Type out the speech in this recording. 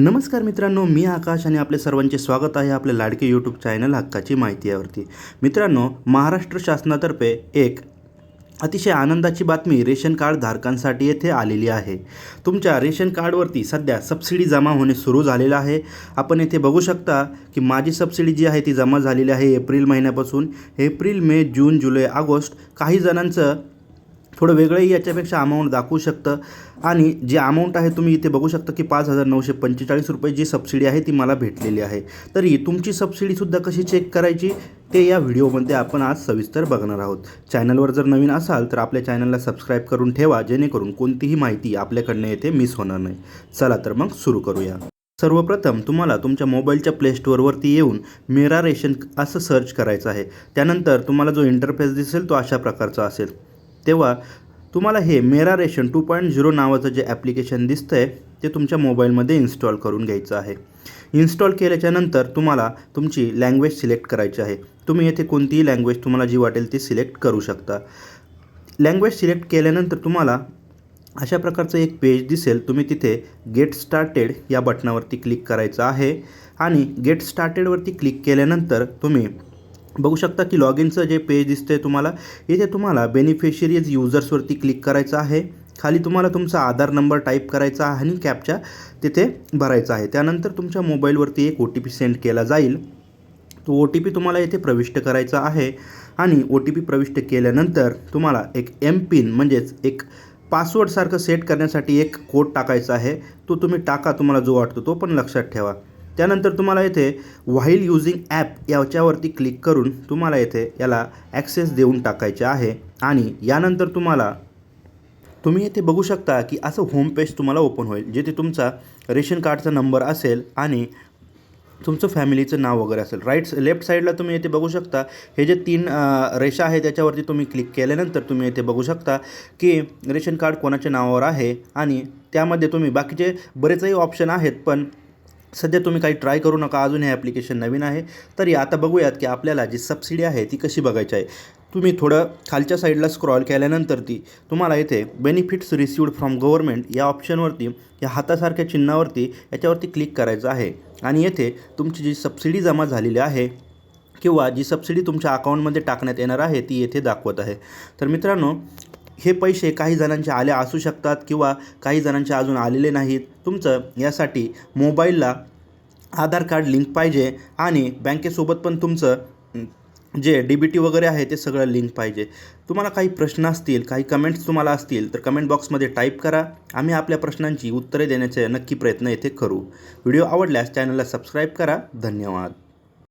नमस्कार मित्रांनो मी आकाश आणि आपले सर्वांचे स्वागत आहे आपल्या लाडके यूट्यूब चॅनल हक्काची माहिती यावरती मित्रांनो महाराष्ट्र शासनातर्फे एक अतिशय आनंदाची बातमी रेशन कार्ड धारकांसाठी येथे आलेली आहे. तुमच्या रेशन कार्डवरती सध्या सबसिडी जमा होणे सुरू झालेलं आहे. आपण येथे बघू शकता की माझी सबसिडी जी आहे ती जमा झालेली आहे एप्रिल महिन्यापासून. एप्रिल मे जून जुलै ऑगस्ट काही जणांचं थोडं वेगळंही याच्यापेक्षा अमाऊंट दाखवू शकतं. आणि जी अमाऊंट आहे तुम्ही इथे बघू शकता की पाच हजार नऊशे पंचेचाळीस रुपये जी सबसिडी आहे ती मला भेटलेली आहे. तरी तुमची सबसिडीसुद्धा कशी चेक करायची ते या व्हिडिओमध्ये आपण आज सविस्तर बघणार आहोत. चॅनलवर जर नवीन असाल तर आपल्या चॅनलला सबस्क्राईब करून ठेवा जेणेकरून कोणतीही माहिती आपल्याकडनं येथे मिस होणार नाही. चला तर मग सुरू करूया. सर्वप्रथम तुम्हाला तुमच्या मोबाईलच्या प्लेस्टोअरवरती येऊन मेरा रेशन असं सर्च करायचं आहे. त्यानंतर तुम्हाला जो इंटरफेस दिसेल तो अशा प्रकारचा असेल. तेव्हा तुम्हाला हे मेरा रेशन टू पॉईंट झिरो नावाचं जे ॲप्लिकेशन दिसतं आहे ते तुमच्या मोबाईलमध्ये इन्स्टॉल करून घ्यायचं आहे. इन्स्टॉल केल्याच्यानंतर तुम्हाला तुमची लँग्वेज सिलेक्ट करायची आहे. तुम्ही येथे कोणतीही लँग्वेज तुम्हाला जी वाटेल ती सिलेक्ट करू शकता. लँग्वेज सिलेक्ट केल्यानंतर तुम्हाला अशा प्रकारचं एक पेज दिसेल. तुम्ही तिथे गेट स्टार्टेड या बटनावरती क्लिक करायचं आहे. आणि गेट स्टार्टेडवरती क्लिक केल्यानंतर तुम्ही बघू शकता की लॉग इनचं जे पेज दिसतं आहे तुम्हाला इथे तुम्हाला बेनिफिशरीज युजर्सवरती क्लिक करायचं आहे. खाली तुम्हाला तुमचा आधार नंबर टाईप करायचा आहे आणि कॅपच्या तिथे भरायचा आहे. त्यानंतर तुमच्या मोबाईलवरती एक ओ टी पी सेंड केला जाईल. तो ओ टी पी तुम्हाला येथे प्रविष्ट करायचा आहे आणि ओ टी पी प्रविष्ट केल्यानंतर तुम्हाला एक एम पिन म्हणजेच एक पासवर्डसारखं सेट करण्यासाठी एक कोड टाकायचा आहे. तो तुम्ही टाका तुम्हाला जो वाटतो तो पण लक्षात ठेवा. त्यानंतर तुम्हाला येथे व्हाईल युझिंग ॲप याच्यावरती क्लिक करून तुम्हाला येथे याला ॲक्सेस देऊन टाकायचे आहे. आणि यानंतर तुम्हाला तुम्ही येथे बघू शकता की असं होम पेज तुम्हाला ओपन होईल जिथे तुमचा रेशन कार्डचा नंबर असेल आणि तुमचं फॅमिलीचं नाव वगैरे असेल. राईट लेफ्ट साईडला तुम्ही येथे बघू शकता. हे जे तीन रेषा आहे त्याच्यावरती तुम्ही क्लिक केल्यानंतर तुम्ही येथे बघू शकता की रेशन कार्ड कोणाच्या नावावर आहे आणि त्यामध्ये तुम्ही बाकीचे बरेचही ऑप्शन आहेत पण सध्या तुम्ही काही ट्राय करू नका. अजून हे ॲप्लिकेशन नवीन आहे. तरी आता बघूयात की आपल्याला जी सबसिडी आहे ती कशी बघायची आहे. तुम्ही थोडं खालच्या साईडला स्क्रॉल केल्यानंतर ती तुम्हाला इथे बेनिफिट्स रिसिवड फ्रॉम गव्हर्नमेंट या ऑप्शनवरती या हातासारख्या चिन्हावरती याच्यावरती क्लिक करायचं आहे. आणि येथे तुमची जी सबसिडी जमा झालेली आहे किंवा जी सबसिडी तुमच्या अकाउंटमध्ये टाकण्यात येणार आहे ती येथे दाखवत आहे. तर मित्रांनो हे पैसे काही जणांचे आले असू शकतात किंवा काही जणांचे अजून आलेले नाहीत. तुमचं यासाठी मोबाईलला आधार कार्ड लिंक पाहिजे आणि बँकेसोबत पण तुमचं जे डी बी टी वगैरे आहे ते सगळं लिंक पाहिजे. तुम्हाला काही प्रश्न असतील काही कमेंट्स तुम्हाला असतील तर कमेंट बॉक्समध्ये टाईप करा. आम्ही आपल्या प्रश्नांची उत्तरे देण्याचे नक्की प्रयत्न येथे करू. व्हिडिओ आवडल्यास चॅनलला सबस्क्राईब करा. धन्यवाद.